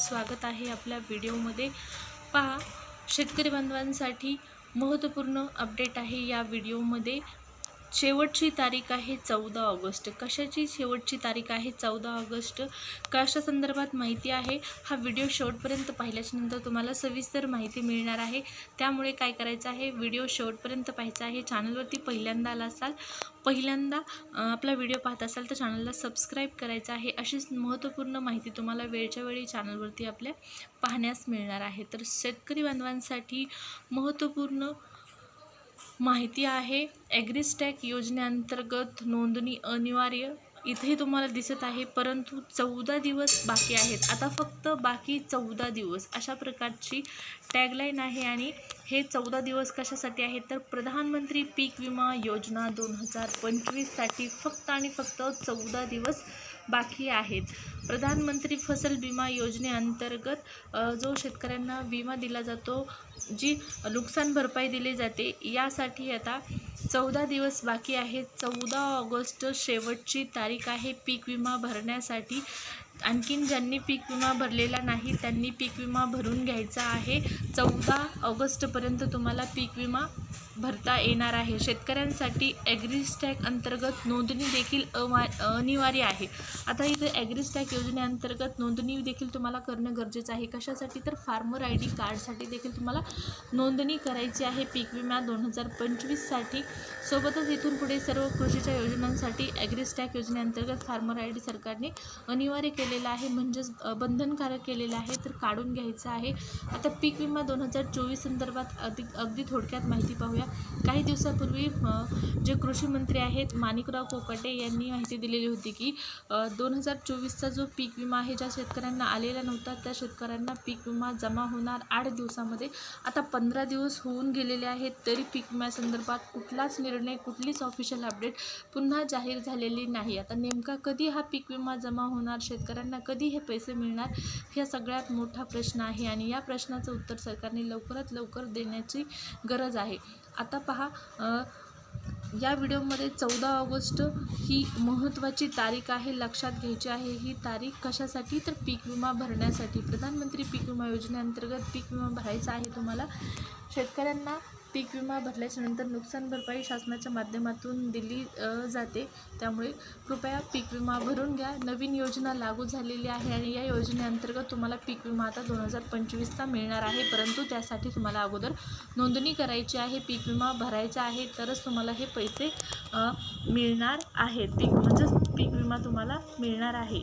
स्वागत आहे आपल्या व्हिडिओमध्ये. पहा शेतकरी बांधवांसाठी महत्त्वपूर्ण अपडेट आहे या व्हिडिओमध्ये. शेवटची तारीख आहे चौदा ऑगस्ट. कशाची शेवटची तारीख आहे चौदा ऑगस्ट? कशा संदर्भात माहिती आहे? हा व्हिडिओ शेवटपर्यंत पाहिल्याच्या नंतर तुम्हाला सविस्तर माहिती मिळणार आहे. त्यामुळे काय करायचं आहे? व्हिडिओ शेवटपर्यंत पाहायचा आहे. चॅनलवरती पहिल्यांदा आला असाल पहिल्यांदा आपला व्हिडिओ पाहत असाल तर चॅनलला सबस्क्राईब करायचं आहे. अशीच महत्त्वपूर्ण माहिती तुम्हाला वेळच्या वेळी चॅनलवरती आपल्या पाहण्यास मिळणार आहे. तर शेतकरी बांधवांसाठी महत्त्वपूर्ण माहिती आहे. ॲग्रीस्टॅक योजनेअंतर्गत नोंदणी अनिवार्य इथेही तुम्हाला दिसत आहे परंतु चौदा दिवस बाकी आहेत. आता फक्त बाकी चौदा दिवस. अशा प्रकारची टॅगलाईन आहे आणि हे चौदा दिवस कशासाठी आहेत? तर प्रधानमंत्री पीक विमा योजना दोन हजार पंचवीससाठी फक्त आणि फक्त चौदा दिवस बाकी आहेत. प्रधानमंत्री फसल विमा योजनेअंतर्गत जो शेतकऱ्यांना विमा दिला जातो जी नुकसान भरपाई दिली जाते यासाठी आता चौदा दिवस बाकी आहेत. चौदा ऑगस्ट शेवटची तारीख आहे. पीक विमा भरण्यासाठी आणखीन ज्यांनी पीक विमा भरलेला नाही त्यांनी पीक विमा भरून घ्यायचा आहे. चौदा ऑगस्टपर्यंत तुम्हाला पीक विमा भरता येणार आहे. शेतकऱ्यांसाठी ॲग्रीस्टॅक अंतर्गत नोंदणी देखील अवा अनिवार्य आहे. आता इथे ॲग्रीस्टॅक योजनेअंतर्गत नोंदणी देखील तुम्हाला करणं गरजेचं आहे. कशासाठी? तर फार्मर आय डी कार्डसाठी देखील तुम्हाला नोंदणी करायची आहे. पीक विमा दोन हजार पंचवीससाठी सोबतच इथून पुढे सर्व कृषीच्या योजनांसाठी ॲग्रीस्टॅक योजनेअंतर्गत फार्मर आय डी सरकारने अनिवार्य केलेलं आहे म्हणजेच बंधनकारक केलेलं आहे तर काढून घ्यायचं आहे. आता पीक विमा दोन हजार चोवीस संदर्भात अधिक अगदी थोडक्यात माहिती पाहूया. काही दिवसापूर्वी जे कृषी मंत्री आहेत माणिकराव कोकाटे यांनी माहिती दिलेली होती की दोन हजार चोवीसचा जो पीक विमा आहे ज्या शेतकऱ्यांना आलेला नव्हता त्या शेतकऱ्यांना पीक विमा जमा होणार आठ दिवसामध्ये. आता पंधरा दिवस होऊन गेलेले आहेत तरी पीक विम्यासंदर्भात कुठलाच निर्णय कुठलीच ऑफिशियल अपडेट पुन्हा जाहीर झालेली नाही. आता नेमका कधी हा पीक विमा जमा होणार शेतकऱ्यांना कधी हे पैसे मिळणार ह्या सगळ्यात मोठा प्रश्न आहे आणि या प्रश्नाचं उत्तर सरकारने लवकरात लवकर देण्याची गरज आहे. आता पहा या व्हिडिओमध्ये चौदा ऑगस्ट ही महत्त्वाची तारीख आहे लक्षात घ्यायची आहे. ही तारीख कशासाठी? तर पीक विमा भरण्यासाठी. प्रधानमंत्री पीक विमा योजनेअंतर्गत पीक विमा भरायचा आहे तुम्हाला. शेतकऱ्यांना पीक विमा भरल्याच्या नंतर नुकसान भरपाई शासनाच्या माध्यमातून दिली जाते. त्यामुळे कृपया पीक विमा भरून घ्या. नवीन योजना लागू झालेली आहे आणि या योजनेअंतर्गत तुम्हाला पीक विमा आता दोन हजार पंचवीसचा मिळणार आहे. परंतु त्यासाठी तुम्हाला अगोदर नोंदणी करायची आहे. पीक विमा भरायचा आहे तरच तुम्हाला हे पैसे मिळणार आहेत. पीक म्हणजेच पीक विमा तुम्हाला मिळणार आहे.